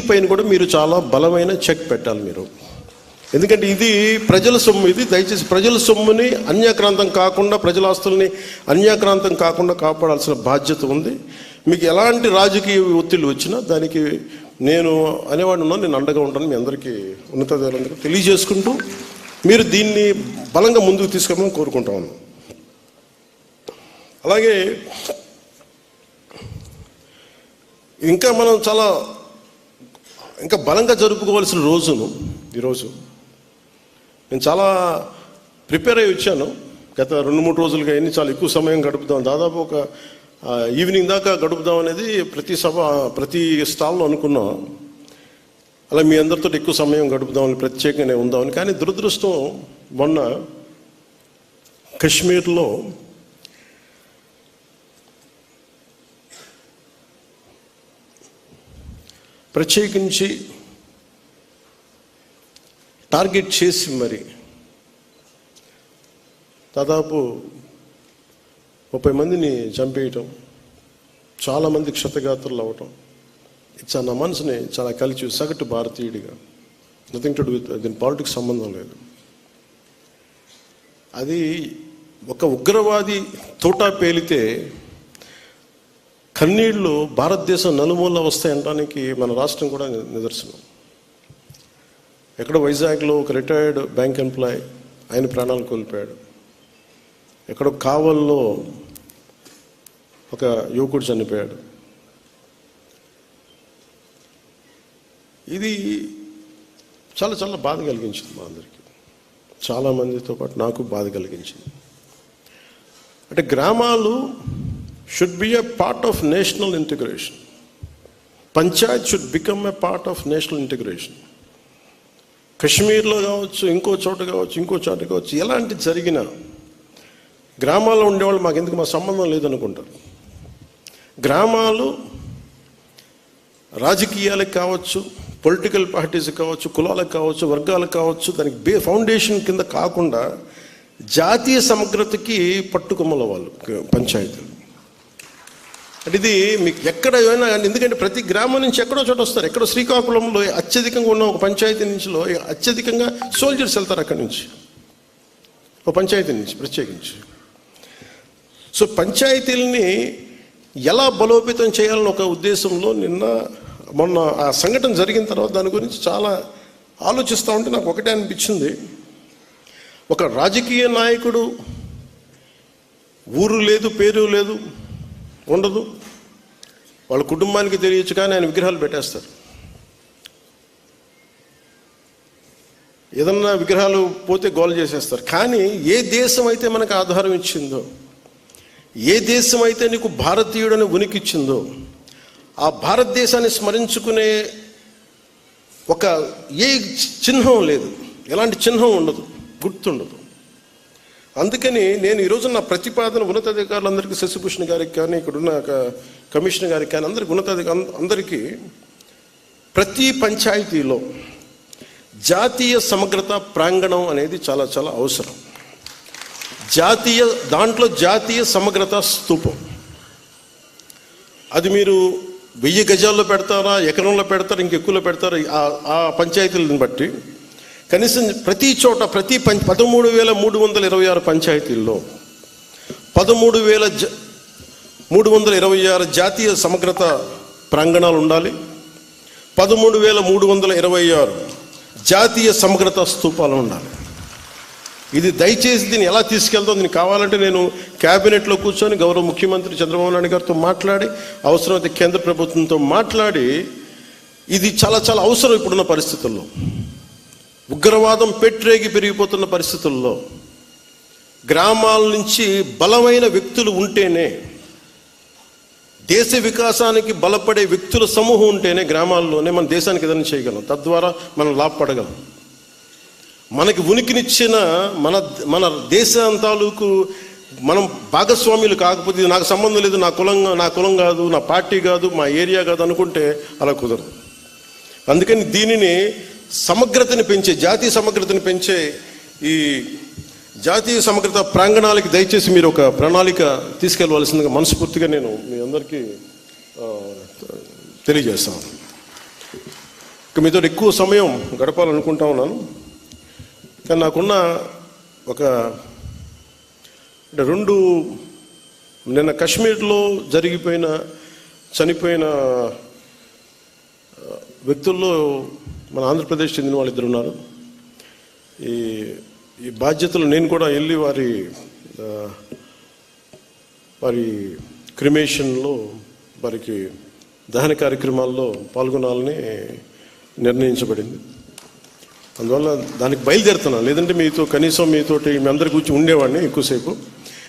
పైన కూడా మీరు చాలా బలమైన చెక్ పెట్టాలి మీరు. ఎందుకంటే ఇది ప్రజల సొమ్ము ఇది దయచేసి ప్రజల సొమ్ముని అన్యాక్రాంతం కాకుండా ప్రజల ఆస్తుల్ని అన్యాక్రాంతం కాకుండా కాపాడాల్సిన బాధ్యత ఉంది. మీకు ఎలాంటి రాజకీయ ఒత్తిళ్ళు వచ్చినా దానికి నేను అనేవాడు ఉన్నాను నేను అండగా ఉంటాను. మీ అందరికీ ఉన్నతాధికారులందరికీ తెలియజేసుకుంటూ మీరు దీన్ని బలంగా ముందుకు తీసుకోమని కోరుకుంటాను అలాగే ఇంకా మనం చాలా ఇంకా బలంగా జరుపుకోవాల్సిన రోజును ఈరోజు నేను చాలా ప్రిపేర్ అయ్యి వచ్చాను. గత రెండు మూడు రోజులుగా ఎన్ని చాలా ఎక్కువ సమయం గడుపుదాం. దాదాపు ఒక ఈవినింగ్ దాకా గడుపుదాం అనేది ప్రతి సభ ప్రతి స్టాల్లో అనుకున్నాం. అలా మీ అందరితో ఎక్కువ సమయం గడుపుదామని ప్రత్యేకంగానే ఉందామని. కానీ దురదృష్టం మొన్న కశ్మీర్లో ప్రత్యేకించి టార్గెట్ చేసి మరి దాదాపు ముప్పై మందిని చంపేయటం చాలామంది క్షతగాత్రులు అవ్వటం ఇది చాలా నా మనసుని చాలా కలిసి సగటు భారతీయుడిగా. నథింగ్ టు డూ విత్ దీని పాలిటిక్స్ సంబంధం లేదు. అది ఒక ఉగ్రవాది తోటా పేలితే కన్నీళ్ళు భారతదేశం నలుమూల వస్తాయనడానికి మన రాష్ట్రం కూడా నిదర్శనం. ఎక్కడో వైజాగ్లో ఒక రిటైర్డ్ బ్యాంక్ ఎంప్లాయ్ ఆయన ప్రాణాలు కోల్పోయాడు. ఎక్కడో కావల్లో ఒక యువకుడు చనిపోయాడు. ఇది చాలా చాలా బాధ కలిగించింది మా అందరికీ. చాలామందితో పాటు నాకు బాధ కలిగించింది. అంటే గ్రామాలు should be a part of national integration panchayat should become a part of national integration కశ్మీర్లో కావచ్చు ఇంకో చోట కావచ్చు ఇంకో చోట కావచ్చు ఎలాంటి జరిగినా గ్రామాల్లో ఉండేవాళ్ళు మాకు ఎందుకు మా సంబంధం లేదనుకుంటారు. గ్రామాలు రాజకీయాలకు కావచ్చు పొలిటికల్ పార్టీస్ కావచ్చు కులాలకు కావచ్చు వర్గాలకు కావచ్చు దానికి బే ఫౌండేషన్ కింద కాకుండా జాతీయ సమగ్రతకి పట్టుకొమ్మల వాళ్ళు పంచాయతీలు. అంటే ఇది మీకు ఎక్కడ అయినా కానీ ఎందుకంటే ప్రతి గ్రామం నుంచి ఎక్కడో చోట వస్తారు. ఎక్కడో శ్రీకాకుళంలో అత్యధికంగా ఉన్న ఒక పంచాయతీ నుంచిలో అత్యధికంగా సోల్జర్స్ వెళ్తారు అక్కడి నుంచి. ఒక పంచాయతీ నుంచి ప్రత్యేకించి. సో పంచాయతీలని ఎలా బలోపేతం చేయాలని ఒక ఉద్దేశంలో నిన్న మొన్న ఆ సంఘటన జరిగిన తర్వాత దాని గురించి చాలా ఆలోచిస్తూ ఉంటే నాకు ఒకటే అనిపించింది. ఒక రాజకీయ నాయకుడు ఊరు లేదు పేరు లేదు ఉండదు. వాళ్ళ కుటుంబానికి తెలియచ్చు కానీ ఆయన విగ్రహాలు పెట్టేస్తారు. ఏదన్నా విగ్రహాలు పోతే గోల్ చేసేస్తారు. కానీ ఏ దేశం అయితే మనకు ఆధారం ఇచ్చిందో ఏ దేశం అయితే నీకు భారతీయుడని ఉనికి ఇచ్చిందో ఆ భారతదేశాన్ని స్మరించుకునే ఒక ఏ చిహ్నం లేదు. ఎలాంటి చిహ్నం ఉండదు. గుర్తుండదు. అందుకని నేను ఈరోజు నా ప్రతిపాదన ఉన్నతాధికారులందరికీ శశిభూషణ్ గారికి కానీ ఇక్కడున్న క- కమిషనర్ గారికి కానీ అందరికి ఉన్నతాధికారు అందరికీ ప్రతి పంచాయతీలో జాతీయ సమగ్రత ప్రాంగణం అనేది చాలా చాలా అవసరం. జాతీయ దాంట్లో జాతీయ సమగ్రత స్తూపం అది మీరు వెయ్యి గజాల్లో పెడతారా ఎకరంలో పెడతారా ఇంకెక్కువలో పెడతారా ఆ- ఆ పంచాయతీలను బట్టి కనీసం ప్రతి చోట ప్రతి పంచ పదమూడు వేల మూడు వందల ఇరవై ఆరు పంచాయతీల్లో పదమూడు వేల జ మూడు వందల ఇరవై ఆరు జాతీయ సమగ్రత ప్రాంగణాలు ఉండాలి. పదమూడు వేల మూడు వందల ఇరవై ఆరు జాతీయ సమగ్రత స్తూపాలు ఉండాలి. ఇది దయచేసి దీన్ని ఎలా తీసుకెళ్తాం? దీనికి కావాలంటే నేను క్యాబినెట్లో కూర్చొని గౌరవ ముఖ్యమంత్రి చంద్రబాబు నాయుడు గారితో మాట్లాడి అవసరమైతే కేంద్ర ప్రభుత్వంతో మాట్లాడి ఇది చాలా చాలా అవసరం ఇప్పుడున్న పరిస్థితుల్లో. ఉగ్రవాదం పెట్రేగి పెరిగిపోతున్న పరిస్థితుల్లో గ్రామాల నుంచి బలమైన వ్యక్తులు ఉంటేనే దేశ వికాసానికి బలపడే వ్యక్తుల సమూహం ఉంటేనే గ్రామాల్లోనే మన దేశానికి ఏదైనా చేయగలం. తద్వారా మనం లాభపడగలం. మనకి ఉనికినిచ్చిన మన మన దేశం తాలూకు మనం భాగస్వాములు కాకపోతే నాకు సంబంధం లేదు నా కులం నా కులం కాదు నా పార్టీ కాదు మా ఏరియా కాదు అనుకుంటే అలా కుదరదు. అందుకని దీనిని సమగ్రతని పెంచే జాతీయ సమగ్రతని పెంచే ఈ జాతీయ సమగ్రత ప్రాంగణాలకి దయచేసి మీరు ఒక ప్రణాళిక తీసుకెళ్ళవలసిందిగా మనస్ఫూర్తిగా నేను మీ అందరికీ తెలియజేస్తాను. ఇక మీతో ఎక్కువ సమయం గడపాలనుకుంటా ఉన్నాను. కానీ నాకున్న ఒక అంటే రెండు నిన్న కాశ్మీర్లో జరిగిపోయిన చనిపోయిన వ్యక్తుల్లో మన ఆంధ్రప్రదేశ్ చెందిన వాళ్ళు ఇద్దరు ఉన్నారు. ఈ ఈ బాధ్యతలు నేను కూడా వెళ్ళి వారి వారి క్రిమేషన్లో వారికి దహన కార్యక్రమాల్లో పాల్గొనాలని నిర్ణయించబడింది. అందువల్ల దానికి బయలుదేరుతున్నాను. లేదంటే మీతో కనీసం మీతోటి మీ అందరి గురించి ఉండేవాడిని ఎక్కువసేపు.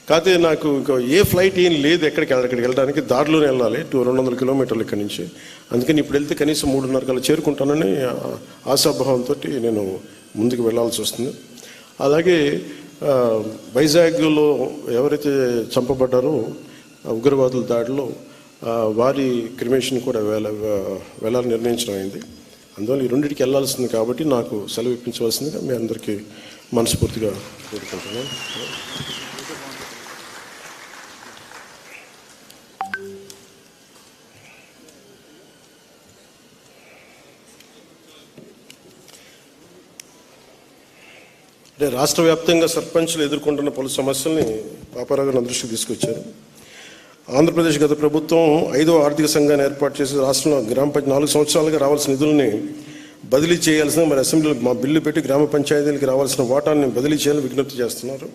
కాకపోతే నాకు ఏ ఫ్లైట్ ఏం లేదు ఎక్కడికి అక్కడికి వెళ్ళడానికి దారిలోనే వెళ్ళాలి. టూ రెండు వందల కిలోమీటర్లు ఇక్కడి నుంచి. అందుకని ఇప్పుడు వెళ్తే కనీసం మూడున్నర కల్లా చేరుకుంటానని ఆశాభావంతో నేను ముందుకు వెళ్ళాల్సి వస్తుంది. అలాగే వైజాగ్లో ఎవరైతే చంపబడ్డారో ఉగ్రవాదుల దాడిలో వారి క్రిమేషన్ కూడా వెళ్ళ వెళ్ళాలని నిర్ణయించడం అయింది. అందువల్ల ఈ రెండింటికి వెళ్ళాల్సింది కాబట్టి నాకు సెలవు ఇప్పించవలసిందిగా మీ అందరికీ మనస్ఫూర్తిగా కోరుకుంటున్నాను. అంటే రాష్ట్ర వ్యాప్తంగా సర్పంచ్లు ఎదుర్కొంటున్న పలు సమస్యల్ని పాపారావు గారు దృష్టికి తీసుకొచ్చారు. ఆంధ్రప్రదేశ్ గత ప్రభుత్వం ఐదో ఆర్థిక సంఘాన్ని ఏర్పాటు చేసి రాష్ట్రంలో గ్రామ పంచాయతీ నాలుగు సంవత్సరాలుగా రావాల్సిన నిధుల్ని బదిలీ చేయాల్సిన మరి అసెంబ్లీలో మా బిల్లు పెట్టి గ్రామ పంచాయతీలకు రావాల్సిన వాటాన్ని బదిలీ చేయాలని విజ్ఞప్తి చేస్తున్నారు.